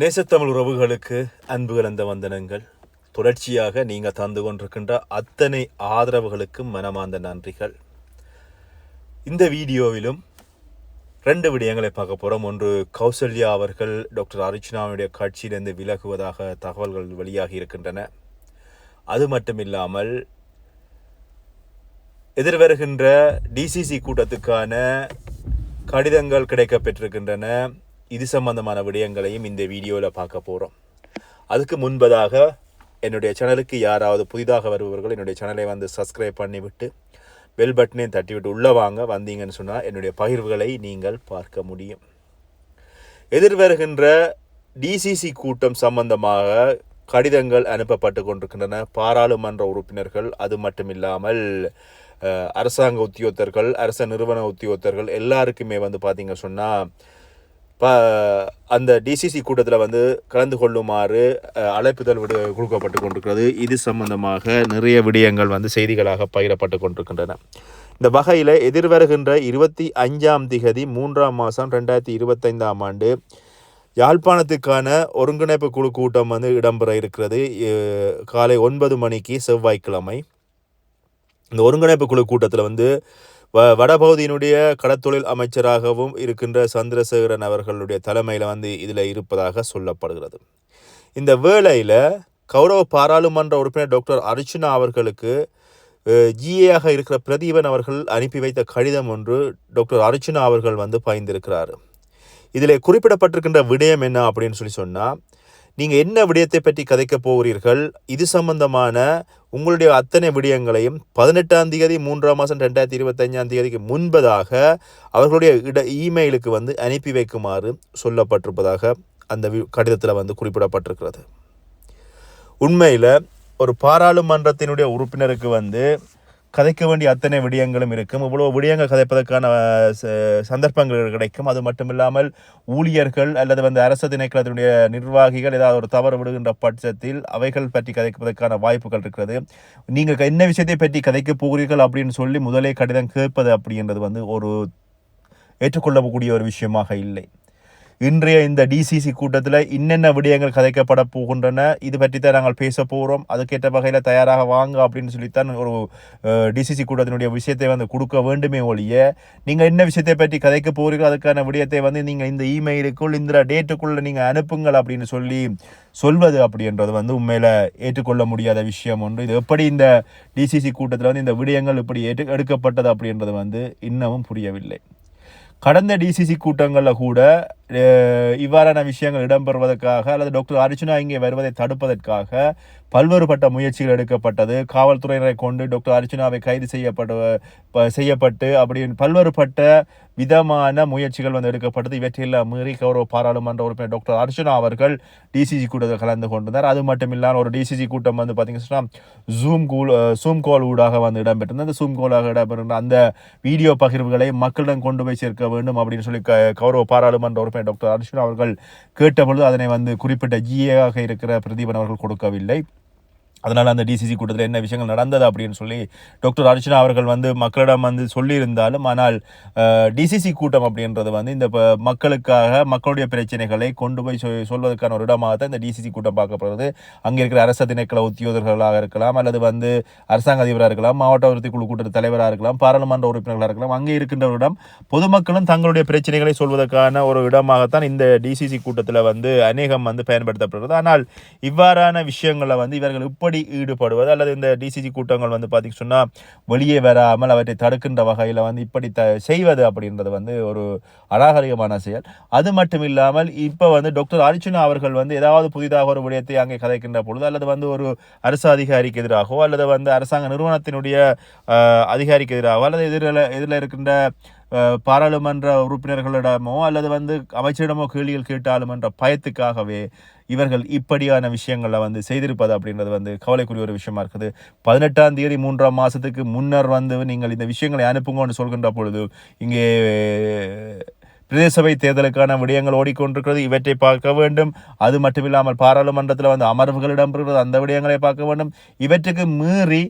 நேசத்தமிழ் உறவுகளுக்கு அன்பு கலந்த வந்தனங்கள். தொடர்ச்சியாக நீங்கள் தந்து கொண்டிருக்கின்ற அத்தனை ஆதரவுகளுக்கும் மனமார்ந்த நன்றிகள். இந்த வீடியோவிலும் ரெண்டு விடயங்களை பார்க்க போகிறோம் ஒன்று கௌசல்யா அவர்கள் டாக்டர் அர்ச்சனாவுடைய கட்சியிலிருந்து விலகுவதாக தகவல்கள் வெளியாகி இருக்கின்றன. அது மட்டும் இல்லாமல் எதிர்வருகின்ற டிசிசி கூட்டத்துக்கான கடிதங்கள் கிடைக்கப்பெற்றிருக்கின்றன. இது சம்பந்தமான விடயங்களையும் இந்த வீடியோவில் பார்க்க போகிறோம் அதுக்கு முன்பதாக என்னுடைய சேனலுக்கு யாராவது புதிதாக வருபவர்கள் என்னுடைய சேனலை வந்து சப்ஸ்கிரைப் பண்ணிவிட்டு பெல் பட்டனையும் தட்டிவிட்டு உள்ளே வாங்க. வந்தீங்கன்னு சொன்னால் என்னுடைய பகிர்வுகளை நீங்கள் பார்க்க முடியும். எதிர்வருகின்ற டிசிசி கூட்டம் சம்பந்தமாக கடிதங்கள் அனுப்பப்பட்டு கொண்டிருக்கின்றன. பாராளுமன்ற உறுப்பினர்கள் அது மட்டும் இல்லாமல் அரசாங்க உத்தியோகத்தர்கள் அரச நிறுவன உத்தியோகத்தர்கள் எல்லாருக்குமே வந்து பார்த்தீங்க சொன்னால் அந்த டிசிசி கூட்டத்தில் வந்து கலந்து கொள்ளுமாறு அழைப்புதல் விடு கொடுக்கப்பட்டு கொண்டிருக்கிறது. இது சம்பந்தமாக நிறைய விடயங்கள் வந்து செய்திகளாக பகிரப்பட்டு கொண்டிருக்கின்றன. இந்த வகையில் எதிர்வருகின்ற இருபத்தி அஞ்சாம் திகதி மூன்றாம் மாதம் ரெண்டாயிரத்தி இருபத்தைந்தாம் ஆண்டு யாழ்ப்பாணத்துக்கான ஒருங்கிணைப்பு குழு கூட்டம் வந்து இடம்பெற இருக்கிறது. காலை ஒன்பது மணிக்கு செவ்வாய்க்கிழமை. இந்த ஒருங்கிணைப்பு குழு கூட்டத்தில் வந்து வ வடபகுதியினுடைய கடத்தொழில் அமைச்சராகவும் இருக்கின்ற சந்திரசேகரன் அவர்களுடைய தலைமையில் வந்து இதில் இருப்பதாக சொல்லப்படுகிறது. இந்த வேளையில் கௌரவ பாராளுமன்ற உறுப்பினர் டாக்டர் அர்ச்சுனா அவர்களுக்கு ஜிஏயாக இருக்கிற பிரதீபன் அவர்கள் அனுப்பி வைத்த கடிதம் ஒன்று டாக்டர் அர்ச்சுனா அவர்கள் வந்து பயந்திருக்கிறார். இதில் குறிப்பிடப்பட்டிருக்கின்ற விடயம் என்ன அப்படின்னு சொல்லி சொன்னால் நீங்கள் என்ன விடயத்தை பற்றி கதைக்கப் போகிறீர்கள்? இது சம்பந்தமான உங்களுடைய அத்தனை விடயங்களையும் பதினெட்டாம் தேதி மூன்றாம் மாதம் ரெண்டாயிரத்தி இருபத்தஞ்சாம் தேதிக்கு முன்பதாக அவர்களுடைய இட இமெயிலுக்கு வந்து அனுப்பி வைக்குமாறு சொல்லப்பட்டிருப்பதாக அந்த கடிதத்தில் வந்து குறிப்பிடப்பட்டிருக்கிறது. உண்மையில் ஒரு பாராளுமன்றத்தினுடைய உறுப்பினருக்கு வந்து கதைக்க வேண்டிய அத்தனை விடயங்களும் இருக்கும். இவ்வளோ விடயங்கள் கதைப்பதற்கான ச- சந்தர்ப்பங்கள் கிடைக்கும். அது மட்டும் இல்லாமல் ஊழியர்கள் அல்லது வந்து அரசு திணைக்களத்தினுடைய நிர்வாகிகள் ஏதாவது ஒரு தவறு விடுகின்ற பட்சத்தில் அவைகள் பற்றி கதைப்பதற்கான வாய்ப்புகள் இருக்கிறது. நீங்கள் என்ன விஷயத்தை பற்றி கதைக்க போகிறீர்கள் அப்படின்னு சொல்லி முதலே கடிதம் கேட்பது அப்படின்றது வந்து ஒரு ஏற்றுக்கொள்ளக்கூடிய ஒரு விஷயமாக இல்லை. இன்றைய இந்த டிசிசி கூட்டத்தில் என்னென்ன விடயங்கள் கதைக்கப்பட போகின்றன இது பற்றி தான் நாங்கள் பேச போகிறோம் அதுக்கேற்ற வகையில் தயாராக வாங்க அப்படின்னு சொல்லித்தான் ஒரு டிசிசி கூட்டத்தினுடைய விஷயத்தை வந்து கொடுக்க வேண்டுமே ஒழிய நீங்கள் என்ன விஷயத்தை பற்றி கதைக்க போகிறீர்கள் அதுக்கான விடயத்தை வந்து நீங்கள் இந்த இமெயிலுக்குள் இந்த டேட்டுக்குள்ளே நீங்கள் அனுப்புங்கள் அப்படின்னு சொல்லி சொல்வது அப்படின்றது வந்து உண்மையில் ஏற்றுக்கொள்ள முடியாத விஷயம் ஒன்று. இது எப்படி இந்த டிசிசி கூட்டத்தில் வந்து இந்த விடயங்கள் இப்படி ஏற்று எடுக்கப்பட்டது அப்படின்றது வந்து இன்னமும் புரியவில்லை. கடந்த டிசிசி கூட்டங்களில் கூட இவ்வாறான விஷயங்கள் இடம்பெறுவதற்காக அல்லது டாக்டர் அர்ஜுனா இங்கே வருவதை தடுப்பதற்காக பல்வேறுபட்ட முயற்சிகள் எடுக்கப்பட்டது. காவல்துறையினரை கொண்டு டாக்டர் அர்ஜுனாவை கைது செய்யப்படுவ ப- செய்யப்பட்டு அப்படி பல்வேறுபட்ட விதமான முயற்சிகள் வந்து எடுக்கப்பட்டது. இவற்றையெல்லாம் மீறி கௌரவ பாராளுமன்ற உறுப்பினர் டாக்டர் அர்ஜுனா அவர்கள் டிசிஜி கூட்டத்தில் கலந்து கொண்டிருந்தார். அது மட்டும் இல்லாமல் ஒரு டிசிஜி கூட்டம் வந்து பார்த்தீங்கன்னா ஜூம் கூல் ஜூம் கால் ஊடாக வந்து இடம்பெற்றிருந்தது. அந்த ஜூம் கோலாக இடம்பெற்ற அந்த வீடியோ பகிர்வுகளை மக்களிடம் கொண்டு போய் சேர்க்க வேண்டும் அப்படின்னு சொல்லி க- கௌரவ பாராளுமன்ற உறுப்பினர் டாக்டர் அர்ச்சுனா அவர்கள் கேட்டபொழுது அதனை வந்து குறிப்பிட்ட ஜிஏஆக இருக்கிற பிரதீபன் அவர்கள் கொடுக்கவில்லை. அதனால் அந்த டிசிசி கூட்டத்தில் என்ன விஷயங்கள் நடந்தது அப்படின்னு சொல்லி டாக்டர் அர்ச்சனா அவர்கள் வந்து மக்களிடம் வந்து சொல்லியிருந்தாலும் ஆனால் டிசிசி கூட்டம் அப்படின்றது வந்து இந்த ப- மக்களுக்காக மக்களுடைய பிரச்சனைகளை கொண்டு போய் சொ- சொல்வதற்கான ஒரு இடமாக தான் இந்த டிசிசி கூட்டம் பார்க்கப்படுறது அங்கே இருக்கிற அரச திணைக்கள உத்தியோகர்களாக இருக்கலாம் அல்லது வந்து அரசாங்க அதிபராக இருக்கலாம் மாவட்ட அபிவிருத்தி குழு கூட்ட தலைவராக இருக்கலாம் பாராளுமன்ற உறுப்பினர்களாக இருக்கலாம் அங்கே இருக்கின்றவரிடம் பொதுமக்களும் தங்களுடைய பிரச்சனைகளை சொல்வதற்கான ஒரு இடமாகத்தான் இந்த டிசிசி கூட்டத்தில் வந்து அநேகம் வந்து பயன்படுத்தப்படுறது ஆனால் இவ்வாறான விஷயங்களை வந்து இவர்கள் இப்படி ஈடுபடுவது? அல்லது இந்த டிசிஜி கூட்டங்கள் வந்து பார்த்திங்க சொன்னால் வெளியே வராமல் அவற்றை தடுக்கின்ற வகையில் வந்து இப்படி த செய்வது அப்படின்றது வந்து ஒரு அநாகரிகமான செயல். அது மட்டும் இல்லாமல் இப்போ வந்து டாக்டர் அர்ஜுனா அவர்கள் வந்து ஏதாவது புதிதாக ஒரு விடயத்தை அங்கே கதைக்கின்ற பொழுது அல்லது வந்து ஒரு அரசு அதிகாரிக்கு எதிராகவோ அல்லது வந்து அரசாங்க நிறுவனத்தினுடைய அதிகாரிக்கு எதிராகவோ அல்லது எதிரில் எதிரில் இருக்கின்ற பாராளுமன்ற உறுப்பினர்களிடமோ அல்லது வந்து அமைச்சரிடமோ கேள்விகள் கேட்டாலும் என்ற பயத்துக்காகவே இவர்கள் இப்படியான விஷயங்களை வந்து செய்திருப்பது அப்படின்றது வந்து கவலைக்குரிய ஒரு விஷயமா இருக்குது. பதினெட்டாம் தேதி மூன்றாம் மாதத்துக்கு முன்னர் வந்து நீங்கள் இந்த விஷயங்களை அனுப்புங்கன்னு சொல்கின்ற பொழுது இங்கே பிரதேசபை தேர்தலுக்கான விடயங்கள் ஓடிக்கொண்டிருக்கிறது. இவற்றை பார்க்க வேண்டும். அது மட்டுமில்லாமல் பாராளுமன்றத்தில் வந்து அமர்வுகள் இடம்பெறுகிறது. அந்த விடயங்களை பார்க்க வேண்டும். இவற்றுக்கு மீறி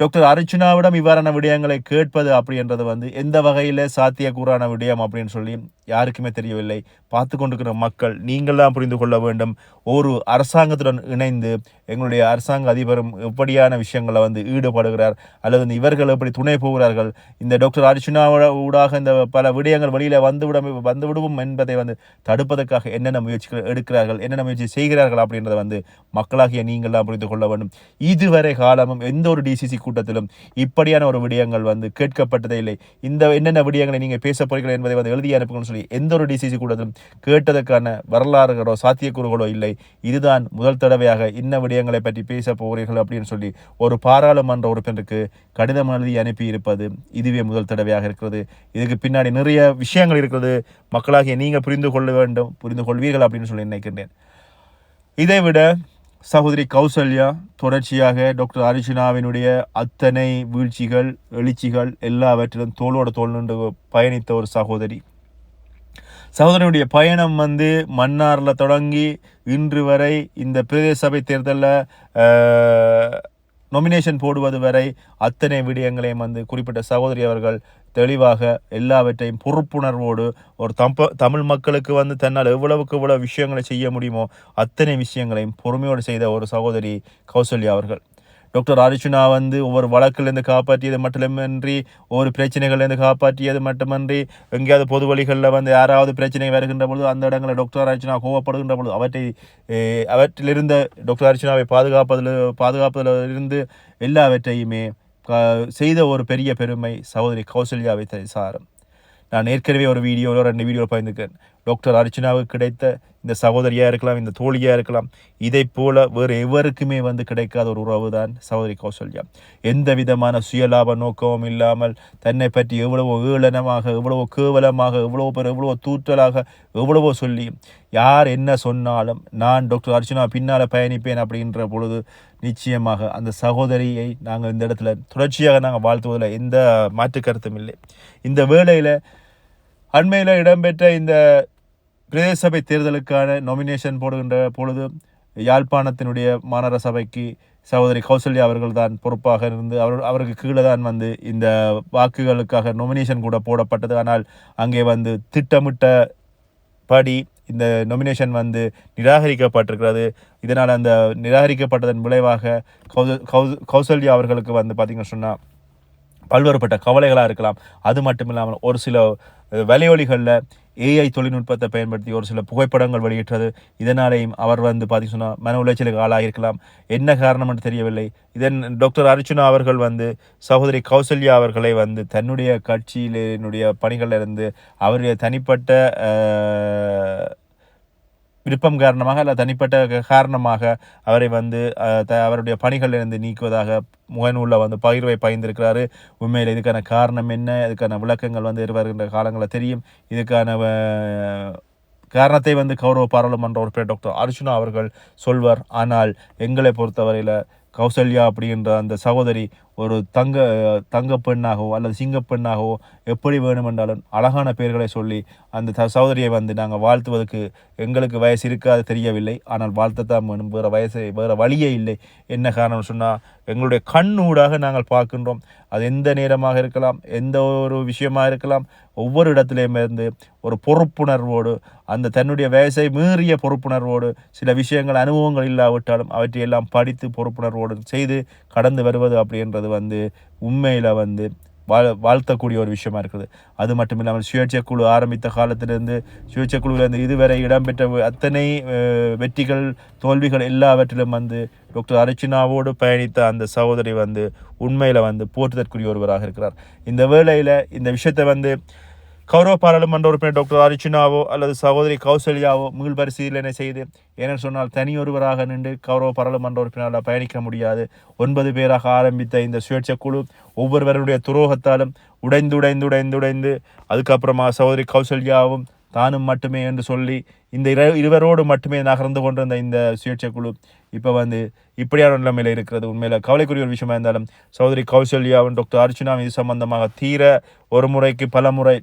டாக்டர் அர்ச்சுனாவிடம் இவ்வாறான விடயங்களை கேட்பது அப்படின்றது வந்து எந்த வகையில் சாத்தியக்கூறான விடயம் அப்படின்னு சொல்லி யாருக்குமே தெரியவில்லை. பார்த்து கொண்டிருக்கிற மக்கள் நீங்கள்லாம் புரிந்து கொள்ள வேண்டும். ஒரு அரசாங்கத்துடன் இணைந்து எங்களுடைய அரசாங்க அதிபரும் எப்படியான விஷயங்களை வந்து ஈடுபடுகிறார் அல்லது இந்த இவர்கள் எப்படி துணை போகிறார்கள் இந்த டாக்டர் அர்ச்சுனா ஊடாக இந்த பல விடயங்கள் வெளியில் வந்துவிட வந்துவிடுவோம் என்பதை வந்து தடுப்பதற்காக என்னென்ன முயற்சிகள் எடுக்கிறார்கள் என்னென்ன முயற்சி செய்கிறார்கள் அப்படின்றத வந்து மக்களாகிய நீங்கள்லாம் புரிந்து கொள்ள வேண்டும். இதுவரை காலமும் எந்த ஒரு டிசிசி கூட்டத்திலும் இப்படியான ஒரு விடயங்கள் வந்து கேட்கப்பட்டதே இல்லை. இந்த என்னென்ன விடயங்களை நீங்கள் பேச போகிறீர்கள் என்பதை வந்து எழுதி அனுப்புங்கன்னு சொல்லி எந்த ஒரு டிசிசி கூட்டத்திலும் கேட்டதற்கான வரலாறுகளோ சாத்தியக்கூறுகளோ இல்லை. இதுதான் முதல் தடவையாக இன்ன விடயங்களை பற்றி பேச போகிறீர்கள் அப்படின்னு சொல்லி ஒரு பாராளுமன்ற உறுப்பினருக்கு கடிதம் எழுதி அனுப்பி இருப்பது இதுவே முதல் தடவையாக இருக்கிறது. இதுக்கு பின்னாடி நிறைய விஷயங்கள் இருக்கிறது. மக்களாகிய நீங்கள் புரிந்து கொள்ள வேண்டும் புரிந்து கொள்வீர்கள் அப்படின்னு சொல்லி நினைக்கின்றேன். இதைவிட சகோதரி கௌசல்யா தொடர்ச்சியாக டாக்டர் அர்ஜுனாவினுடைய அத்தனை வீழ்ச்சிகள் எழுச்சிகள் எல்லாவற்றிலும் தோளோட தோல் நின்று பயணித்த ஒரு சகோதரி. சகோதரனுடைய பயணம் வந்து மன்னாரில் தொடங்கி இன்று வரை இந்த பிரதேச சபை தேர்தலில் நொமினேஷன் போடுவது வரை அத்தனை விடயங்களையும் வந்து குறிப்பிட்ட சகோதரி அவர்கள் தெளிவாக எல்லாவற்றையும் பொறுப்புணர்வோடு ஒரு தம்ப தமிழ் மக்களுக்கு வந்து தன்னால் எவ்வளவுக்கு எவ்வளவு விஷயங்களை செய்ய முடியுமோ அத்தனை விஷயங்களையும் பொறுமையோடு செய்த ஒரு சகோதரி கௌசல்யா அவர்கள். டாக்டர் அர்ஜுனா வந்து ஒவ்வொரு வழக்கிலிருந்து காப்பாற்றியது மட்டுமின்றி ஒவ்வொரு பிரச்சனைகள்லேருந்து காப்பாற்றியது மட்டுமின்றி எங்கேயாவது பொது வழிகளில் வந்து யாராவது பிரச்சனை வருகின்ற பொழுது அந்த இடங்களில் டாக்டர் அர்ஜுனா கோவப்படுகின்ற பொழுது அவற்றை அவற்றிலிருந்து அவற்றிலிருந்த டாக்டர் அர்ஜுனாவை பாதுகாப்பதில் பாதுகாப்பதில் இருந்து எல்லாவற்றையுமே செய்த ஒரு பெரிய பெருமை சகோதரி கௌசல்யாவை சாரம் நான் ஏற்கனவே ஒரு வீடியோவில் ரெண்டு வீடியோ பயந்துக்கிறேன் டாக்டர் அர்ச்சனாவுக்கு கிடைத்த இந்த சகோதரியாக இருக்கலாம் இந்த தோழியாக இருக்கலாம் இதை போல் வேறு எவருக்குமே வந்து கிடைக்காத ஒரு உறவு தான் சகோதரி கௌசல்யா. எந்த விதமான சுயலாப நோக்கமும் இல்லாமல் தன்னை பற்றி எவ்வளவோ ஏளனமாக எவ்வளவோ கேவலமாக எவ்வளவோ பேர் எவ்வளவோ தூற்றலாக எவ்வளவோ சொல்லி யார் என்ன சொன்னாலும் நான் டாக்டர் அர்ச்சனா பின்னால் பயணிப்பேன் அப்படின்ற பொழுது நிச்சயமாக அந்த சகோதரியை நாங்கள் இந்த இடத்துல தொடர்ச்சியாக நாங்கள் வாழ்த்துவதில் எந்த மாற்று கருத்தும் இல்லை. இந்த வேளையில் அண்மையில் இடம்பெற்ற இந்த பிரதேச சபை தேர்தலுக்கான நொமினேஷன் போடுகின்ற பொழுது யாழ்ப்பாணத்தினுடைய மாநகர சபைக்கு சகோதரி கௌசல்யா அவர்கள் தான் பொறுப்பாக இருந்து அவர் அவருக்கு கீழே தான் வந்து இந்த வாக்குகளுக்காக நொமினேஷன் கூட போடப்பட்டது. ஆனால் அங்கே வந்து திட்டமிட்ட படி இந்த நொமினேஷன் வந்து நிராகரிக்கப்பட்டிருக்கிறது. இதனால் அந்த நிராகரிக்கப்பட்டதன் விளைவாக கௌச கௌச- கௌசல்யா அவர்களுக்கு வந்து பார்த்திங்கன்னு சொன்னால் பல்வேறுபட்ட கவலைகளாக இருக்கலாம். அது மட்டும் இல்லாமல் ஒரு சில வலையொலிகளில் ஏஐ தொழில்நுட்பத்தை பயன்படுத்தி ஒரு சில புகைப்படங்கள் வெளியிட்டது. இதனாலேயும் அவர் வந்து பார்த்தீங்கன்னா சொன்னால் மன உளைச்சலுக்கு ஆளாகியிருக்கலாம். என்ன காரணம் என்று தெரியவில்லை. இதன் டாக்டர் அர்ச்சுனா அவர்கள் வந்து சகோதரி கௌசல்யா அவர்களை வந்து தன்னுடைய கட்சியினுடைய பணிகளில் இருந்து அவருடைய தனிப்பட்ட விருப்பம் காரணமாக அல்ல தனிப்பட்ட காரணமாக அவரை வந்து த- அவருடைய பணிகளிலிருந்து நீக்குவதாக முகநூலில் வந்து பகிர்வை பகிர்ந்திருக்கிறாரு உண்மையில் இதுக்கான காரணம் என்ன? இதுக்கான விளக்கங்கள் வந்து வருகின்ற காலங்களில் தெரியும். இதுக்கான காரணத்தை வந்து கௌரவ பாராளுமன்ற உறுப்பினர் டாக்டர் அர்ஜுனா அவர்கள் சொல்வர். ஆனால் எங்களை பொறுத்தவரையில் கௌசல்யா அப்படின்ற அந்த சகோதரி ஒரு தங்க தங்க பெண்ணாகவோ அல்லது சிங்க பெண்ணாகவோ எப்படி வேணுமென்றாலும் அழகான பெயர்களை சொல்லி அந்த சகோதரியை வந்து நாங்கள் வாழ்த்துவதற்கு எங்களுக்கு வயசு இருக்காது தெரியவில்லை. ஆனால் வாழ்த்தத்தான் வேணும். வேறு வயசு வேறு வழியே இல்லை. என்ன காரணம் சொன்னால் எங்களுடைய கண்ணூடாக நாங்கள் பார்க்கின்றோம். அது எந்த நேரமாக இருக்கலாம் எந்த ஒரு விஷயமாக இருக்கலாம் ஒவ்வொரு இடத்துலையும் இருந்து ஒரு பொறுப்புணர்வோடு அந்த தன்னுடைய வயசை மீறிய பொறுப்புணர்வோடு சில விஷயங்கள் அனுபவங்கள் இல்லாவிட்டாலும் அவற்றையெல்லாம் படித்து பொறுப்புணர்வோடு செய்து கடந்து வருவது அப்படின்றது வந்து உண்மையில் வந்து வாழ் வாழ்த்தக்கூடிய ஒரு விஷயமா இருக்குது. அது மட்டும் இல்லாமல் சுயேட்சை குழு ஆரம்பித்த காலத்திலிருந்து சுயேட்சை குழுவிலிருந்து இதுவரை இடம்பெற்ற அத்தனை வெற்றிகள் தோல்விகள் எல்லாவற்றிலும் வந்து டாக்டர் அர்ச்சனாவோடு பயணித்த அந்த சகோதரி வந்து உண்மையில் வந்து போற்றுதற்குரிய ஒருவராக இருக்கிறார். இந்த வேளையில் இந்த விஷயத்தை வந்து கௌரவ பாராளுமன்ற உறுப்பினர் டாக்டர் அர்ச்சுனாவோ அல்லது சகோதரி கௌசல்யாவோ மீள் பரிசீலனை செய்து ஏனென்று சொன்னால் தனியொருவராக நின்று கௌரவ பாராளுமன்ற உறுப்பினரால் பயணிக்க முடியாது. ஒன்பது பேராக ஆரம்பித்த இந்த சுயேட்சை குழு ஒவ்வொருவருடைய துரோகத்தாலும் உடைந்து உடைந்து உடைந்து உடைந்து அதுக்கப்புறமா சகோதரி கௌசல்யாவும் தானும் மட்டுமே என்று சொல்லி இந்த இரு இருவரோடு மட்டுமே நகர்ந்து கொண்டிருந்த இந்த சுயேட்சை குழு இப்போ வந்து இப்படியான நிலைமையில் இருக்கிறது. உண்மையில் கவலைக்குரிய ஒரு விஷயமா இருந்தாலும் சகோதரி கௌசல்யாவும் டாக்டர் அர்ச்சுனாவும் இது சம்பந்தமாக தீர ஒரு முறைக்கு பல முறை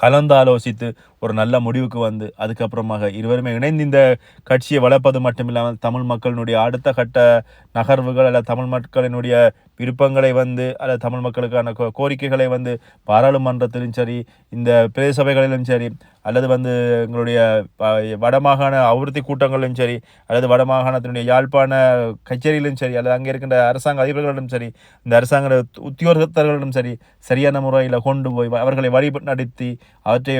கலந்தாலோசித்து ஒரு நல்ல முடிவுக்கு வந்து அதுக்கப்புறமாக இருவருமே இணைந்து இந்த கட்சியை வளர்ப்பது மட்டுமில்லாமல் தமிழ் மக்களினுடைய அடுத்த கட்ட நகர்வுகள் அல்லது தமிழ் மக்களினுடைய விருப்பங்களை வந்து அல்லது தமிழ் மக்களுக்கான கோ- கோரிக்கைகளை வந்து பாராளுமன்றத்திலும் சரி இந்த பிரதேச சபைகளிலும் சரி அல்லது வந்து எங்களுடைய வடமாகாண அபிவிருத்தி கூட்டங்களிலும் சரி அல்லது வடமாகாணத்தினுடைய யாழ்ப்பாண கச்சேரியிலும் சரி அல்லது அங்கே இருக்கின்ற அரசாங்க அதிபர்களிடம் சரி இந்த அரசாங்க உத்தியோகத்தர்களிடம் சரி சரியான முறையில் கொண்டு போய் அவர்களை வழி நடத்தி அவற்றை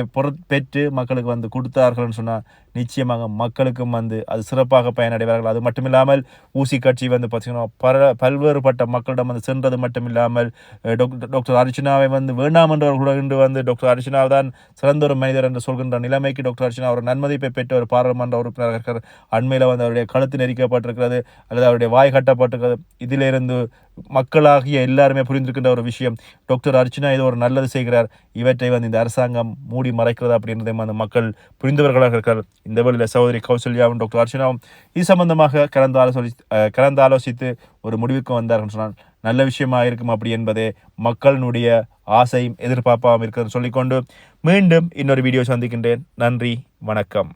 பொறுப்பேற்று மக்களுக்கு வந்து கொடுத்தார்கள்னு சொன்னால் நிச்சயமாக மக்களுக்கும் வந்து அது சிறப்பாக பயனடைவார்கள். அது மட்டுமில்லாமல் ஊசி கட்சி வந்து பார்த்தீங்கன்னா பல பல்வேறுபட்ட மக்களிடம் வந்து சென்றது மட்டுமில்லாமல் இல்லாமல் டாக்டர் டாக்டர் அர்ச்சனாவை வந்து வேண்டாம் என்றவர்கள் இன்று வந்து டாக்டர் அர்ச்சனா தான் சிறந்த ஒரு மனிதர் என்று சொல்கின்ற நிலைமைக்கு டாக்டர் அர்ச்சனா ஒரு நன்மதிப்பை பெற்ற ஒரு பாராளுமன்ற உறுப்பினராக இருக்கிற அண்மையில் வந்து அவருடைய கழுத்து நெரிக்கப்பட்டிருக்கிறது அல்லது அவருடைய வாய் கட்டப்பட்டிருக்கிறது. இதிலிருந்து மக்களாகிய எல்லாருமே புரிந்திருக்கின்ற ஒரு விஷயம் டாக்டர் அர்ச்சனா இது ஒரு நல்லது செய்கிறார் இவற்றை வந்து இந்த அரசாங்கம் மூடி மறைக்கிறது அப்படின்றதையும் அந்த மக்கள் புரிந்தவர்களாக இருக்கிறார் இந்த வேளையில் சகோதரி கௌசல்யாவும் டாக்டர் அர்ச்சனாவும் இது சம்பந்தமாக கலந்து ஆலோசி கலந்து ஆலோசித்து ஒரு முடிவுக்கு வந்தார்கள் சொன்னால் நல்ல விஷயமாக இருக்கும் அப்படி என்பதே மக்களினுடைய ஆசையும் எதிர்பார்ப்பாகவும் இருக்கிறது சொல்லிக்கொண்டு மீண்டும் இன்னொரு வீடியோ சந்திக்கின்றேன். நன்றி வணக்கம்.